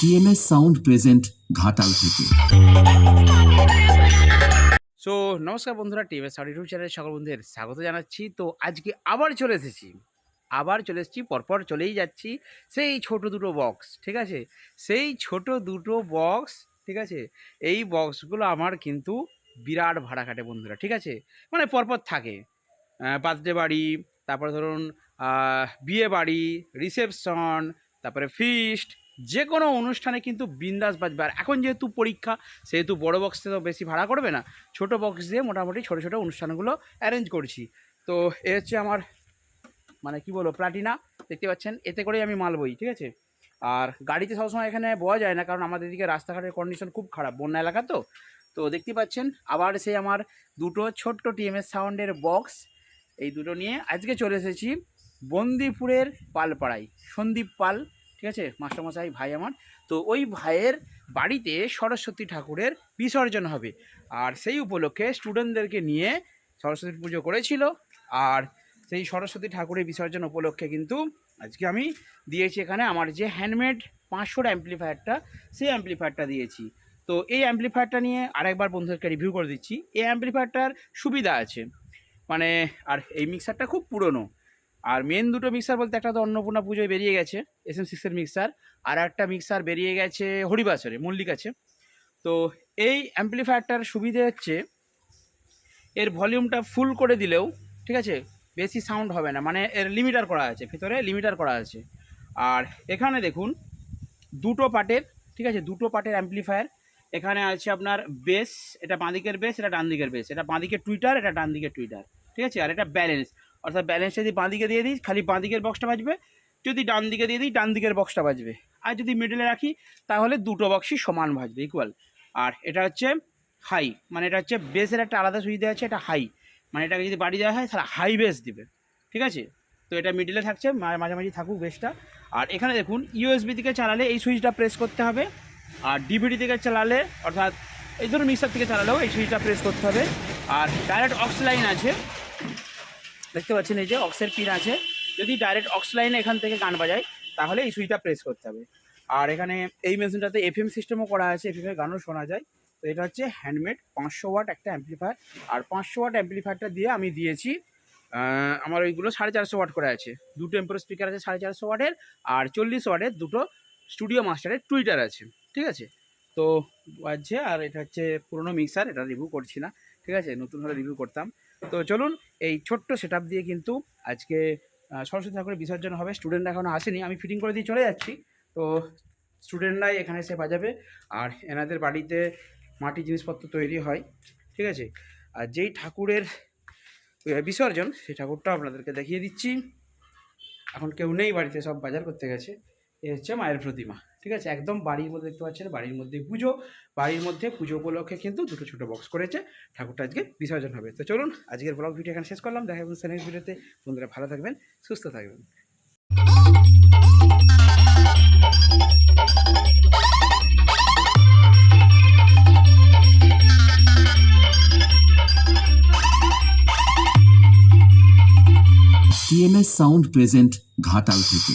TMS sound present Ghatal থেকে। So নমস্কার বন্ধুরা টিভিএস সাউন্ড ইউটিউব চ্যানেলে সকল বন্ধুদের স্বাগত জানাচ্ছি। তো আজকে আবার চলে এসেছি। আবার চলে এসেছি, পরপর চলেই যাচ্ছি সেই ছোট দুটো বক্স ঠিক আছে? সেই ছোট দুটো বক্স ঠিক আছে? এই বক্সগুলো আমার কিন্তু বিরাট ভাড়া কাটে বন্ধুরা, ঠিক আছে? মানে পরপর থাকে। বার্থডে বাড়ি, তারপরে ধরুন বিয়ে বাড়ি রিসেপশন তারপরে ফিস্ট যে কোনো অনুষ্ঠানে কিন্তু বিন্দাস বাজবে। আর এখন যেহেতু পরীক্ষা, সেহেতু বড় বক্সে তো বেশি ভাড়া করবে না, ছোট বক্স দিয়ে মোটামুটি ছোটো ছোটো অনুষ্ঠানগুলো অ্যারেঞ্জ করছি। তো এ হচ্ছে আমার মানে কি বলব, প্লাটিনা, দেখতে পাচ্ছেন? এতে করেই আমি মাল বই, ঠিক আছে? আর গাড়িতে সবসময় এখানে বওয়া যায় না, কারণ আমাদের এদিকে রাস্তাঘাটের কন্ডিশন খুব খারাপ, বন্যা এলাকা তো। তো দেখতে পাচ্ছেন, আবার সেই আমার দুটো ছোট্ট টিএমএস সাউন্ডের বক্স এই দুটো নিয়ে আজকে চলে এসেছি বন্দিপুরের পালপাড়ায়, সন্দীপ পাল ঠিক আছে? মাস্টারমশাই, ভাই আমার। তো ওই ভাইয়ের বাড়িতে সরস্বতী ঠাকুরের বিসর্জন হবে। আর সেই উপলক্ষে স্টুডেন্টদেরকে নিয়ে সরস্বতী পুজো করেছিল। আর সেই সরস্বতী ঠাকুরের বিসর্জন উপলক্ষে কিন্তু আজকে আমি দিয়েছি এখানে আমার যে হ্যান্ডমেড পাঁচশোর অ্যাম্পলিফায়ারটা সেই অ্যাম্পলিফায়ারটা দিয়েছি। তো এই অ্যাম্পলিফায়ারটা নিয়ে আরেকবার বন্ধুদেরকে রিভিউ করে দিচ্ছি। এই অ্যাম্পলিফায়ারটার সুবিধা আছে। মানে আর এই মিক্সারটা খুব পুরনো। আর মেন দুটো মিক্সার বলতে একটা তো অন্নপূর্ণা পুজোয় বেরিয়ে গেছে এস এম সিক্সের মিক্সার আর একটা মিক্সার বেরিয়ে গেছে হরিবাসরে, মল্লিক আছে। তো এই অ্যাম্পলিফায়ারটার সুবিধে হচ্ছে, এর ভলিউমটা ফুল করে দিলেও, ঠিক আছে, বেশি সাউন্ড হবে না মানে এর লিমিটার করা আছে, ভিতরে লিমিটার করা আছে। আর এখানে দেখুন, দুটো পার্টের ঠিক আছে, দুটো পার্টের অ্যাম্পলিফায়ার এখানে আছে আপনার বেস এটা বাঁ দিকের বেস এটা ডান দিকের বেস এটা বাঁ দিকের টুইটার এটা ডান দিকের টুইটার ঠিক আছে, আর এটা ব্যালেন্স অর্থাৎ ব্যালেন্স যদি বাঁ দিকে দিয়ে দিই খালি বাঁ দিকের বক্সটা বাজবে যদি ডান দিকে দিয়ে দিই ডান দিকের বক্সটা বাজবে আর যদি মিডলে রাখি তাহলে দুটো বক্সই সমান বাজবে ইকুয়াল আর এটা হচ্ছে হাই মানে এটা হচ্ছে বেসের একটা আলাদা সুইচ দেওয়া আছে এটা হাই মানে এটাকে যদি বাড়ি দেওয়া হয় তাহলে হাই বেস দিবে ঠিক আছে তো এটা মিডিলে থাকছে মাঝামাঝি থাকুক বেসটা আর এখানে দেখুন ইউএসবি থেকে চালালে এই সুইচটা প্রেস করতে হবে। আর ডিভিডি থেকে চালালে, অর্থাৎ এই ধরুন মিক্সার থেকে চালালেও এই সুইচটা প্রেস করতে হবে। আর ডাইরেক্ট অক্স লাইন আছে। দেখতে পাচ্ছেন এই যে অক্সের পিন আছে। যদি ডাইরেক্ট অক্স লাইনে এখান থেকে গান বাজায়, তাহলে এই সুইচটা প্রেস করতে হবে। আর এখানে এই মেশিনটাতে এফএম সিস্টেমও করা আছে এফএম এর গানও শোনা যায়। তো এটা হচ্ছে হ্যান্ডমেড পাঁচশো ওয়াট একটা অ্যাম্পলিফায়ার আর পাঁচশো ওয়াট অ্যাম্পলিফায়ারটা দিয়ে আমি দিয়েছি আমার ওইগুলো সাড়ে চারশো ওয়াট করে আছে। দুটো এম্পোর স্পিকার আছে সাড়ে চারশো ওয়াটের আর চল্লিশ ওয়াটের দুটো স্টুডিও মাস্টারের টুইটার আছে। ঠিক আছে? তো বাজছে, আর এটা হচ্ছে পুরোনো মিক্সার এটা রিভিউ করছি না। ঠিক আছে? নতুন হলে রিভিউ করতাম। তো চলুন, এই ছোট্ট সেট দিয়ে কিন্তু আজকে সরস্বতী ঠাকুরের বিসর্জন হবে। স্টুডেন্ট এখনও আসেনি, আমি ফিটিং করে দিয়ে চলে যাচ্ছি। তো স্টুডেন্টরাই এখানে এসে বাজাবে। আর এনাদের বাড়িতে মাটি জিনিসপত্র তৈরি হয়। ঠিক আছে? আর যেই ঠাকুরের বিসর্জন, সেই ঠাকুরটা আপনাদেরকে দেখিয়ে দিচ্ছি। এখন কেউ নেই বাড়িতে, সব বাজার করতে গেছে। এ হচ্ছে মায়ের প্রতিমা। ঠিক আছে? একদম বাড়ির মধ্যে দেখতে পাচ্ছেন, বাড়ির মধ্যে পুজো। বাড়ির মধ্যে পুজো উপলক্ষে কিন্তু দুটো ছোটো বক্স করেছে। ঠাকুরটা আজকে বিসর্জন হবে। তো চলুন, আজকের ব্লগ ভিডিও এখানে শেষ করলাম। দেখা যাবে নেক্সট ভিডিওতে বন্ধুরা ভালো থাকবেন, সুস্থ থাকবেন। টিএমএস সাউন্ড প্রেজেন্ট ঘাটাল থেকে।